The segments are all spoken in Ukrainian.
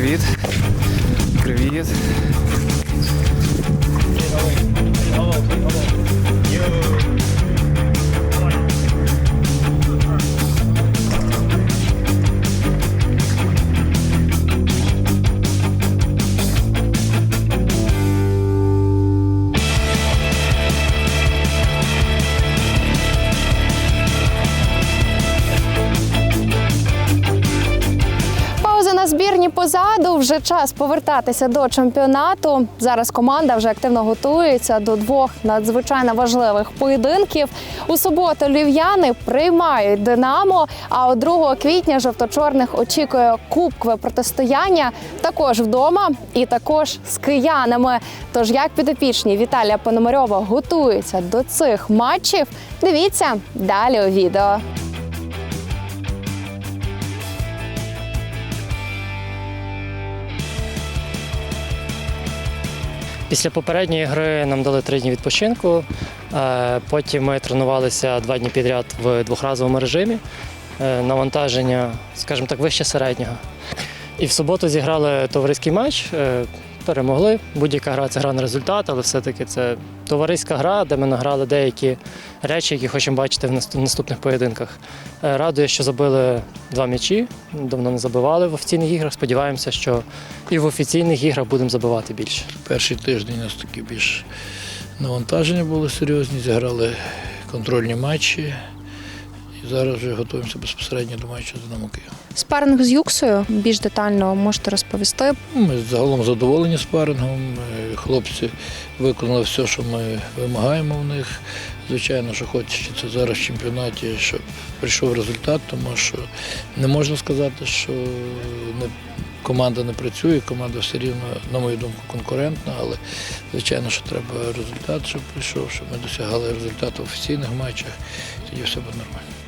Привіт. Привіт. Позаду. Вже час повертатися до чемпіонату. Зараз команда вже активно готується до двох надзвичайно важливих поєдинків. У суботу львів'яни приймають Динамо. А от 2 квітня жовто-чорних очікує кубкове протистояння також вдома і також з киянами. Тож як підопічні Віталія Пономарьова готуються до цих матчів, дивіться далі у відео. Після попередньої гри нам дали три дні відпочинку. Е, Потім ми тренувалися два дні підряд в двохразовому режимі. Е, Навантаження, скажімо так, вище середнього. І в суботу зіграли товариський матч. Перемогли. Будь-яка гра це гра на результат, але все-таки це товариська гра, де ми награли деякі речі, які хочемо бачити в наступних поєдинках. Е, Радує, що забили два м'ячі. Давно не забивали в офіційних іграх. Сподіваємося, що і в офіційних іграх будемо забивати більше. Перший тиждень у нас такі більш навантаження були серйозні, зіграли контрольні матчі. І зараз вже готуємося безпосередньо до матчу з Динамо Київ. Спаринг з Юксою більш детально можете розповісти. Ну, Ми загалом задоволені спарингом. Е, Хлопці виконали все, що ми вимагаємо в них. Звичайно, що хочеться зараз в чемпіонаті, щоб прийшов результат, тому що не можна сказати, що не, команда не працює, команда все рівно, на мою думку, конкурентна, але звичайно, що треба результат, щоб прийшов, щоб ми досягали результату в офіційних матчах, тоді все буде нормально.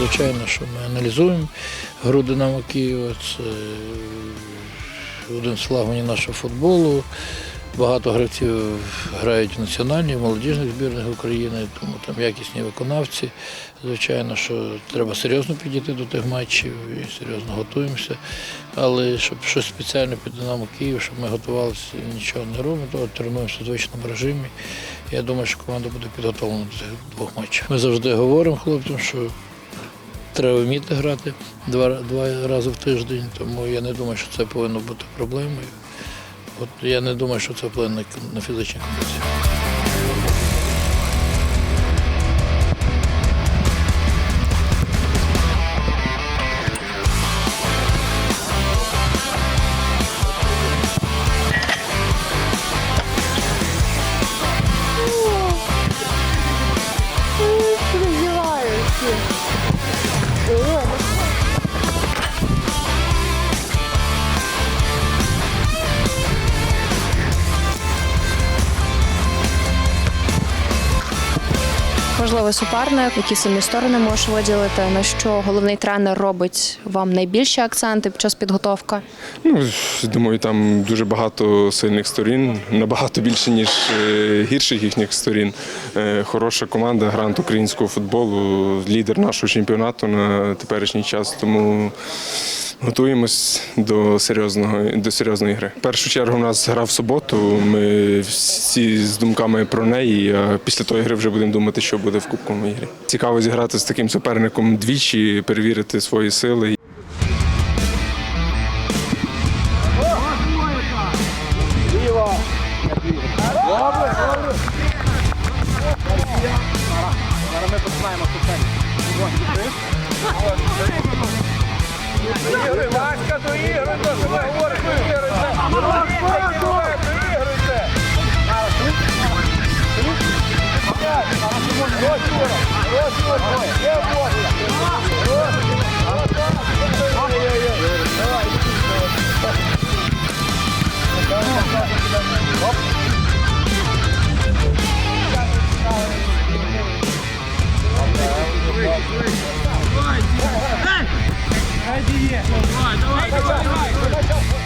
Звичайно, що ми аналізуємо гру Динамо Києва. Це один з нашого футболу. Багато гравців грають в національній, в молодіжних збірних України, тому там якісні виконавці. Звичайно, що треба серйозно підійти до тих матчів і серйозно готуємося. Але щоб щось спеціальне під Динамо Київ, щоб ми готувалися, нічого не робимо, то тренуємося в звичному режимі. Я думаю, що команда буде підготовлена до цих двох матчів. Ми завжди говоримо хлопцям, що треба вміти грати два, два рази в тиждень, тому я не думаю, що це повинно бути проблемою. От я не думаю, що це вплине на, фізичні кондиції. Можливо, суперник, які самі сторони можеш виділити, на що головний тренер робить вам найбільші акценти під час підготовки? Ну, думаю, там дуже багато сильних сторін, набагато більше, ніж е, гірших їхніх сторін. Е, Хороша команда, грант українського футболу, лідер нашого чемпіонату на теперішній час. Тому готуємось до серйозного до серйозної гри. В першу чергу у нас гра в суботу. Ми всі з думками про неї. А після тої гри вже будемо думати, що буде в кубковій грі. Цікаво зіграти з таким суперником двічі, перевірити свої сили. Васька, доігруй, то що ви говорите, доігруйте. Доігруйте.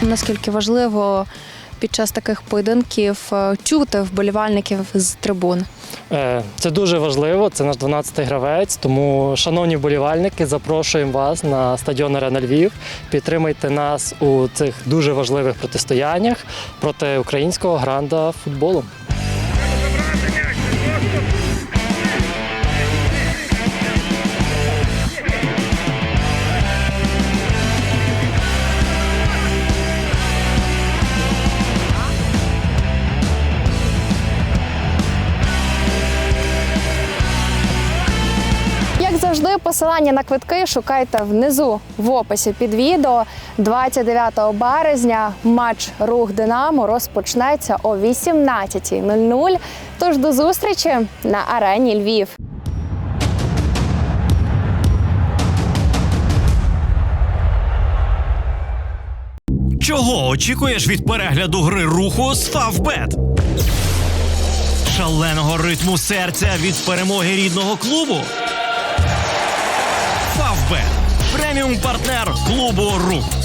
Наскільки важливо під час таких поєдинків е, чути вболівальників з трибун? Е, Це дуже важливо. Це наш 12-й гравець. Тому, шановні вболівальники, запрошуємо вас на стадіон Арена Львів. Підтримайте нас у цих дуже важливих протистояннях проти українського гранда футболу. Завжди, посилання на квитки шукайте внизу в описі під відео. 29 березня матч Рух Динамо розпочнеться о 18.00. Тож до зустрічі на арені Львів. Чого очікуєш від перегляду гри руху з Фавбет? Шаленого ритму серця від перемоги рідного клубу? Фавбет преміум партнер клубу Рух.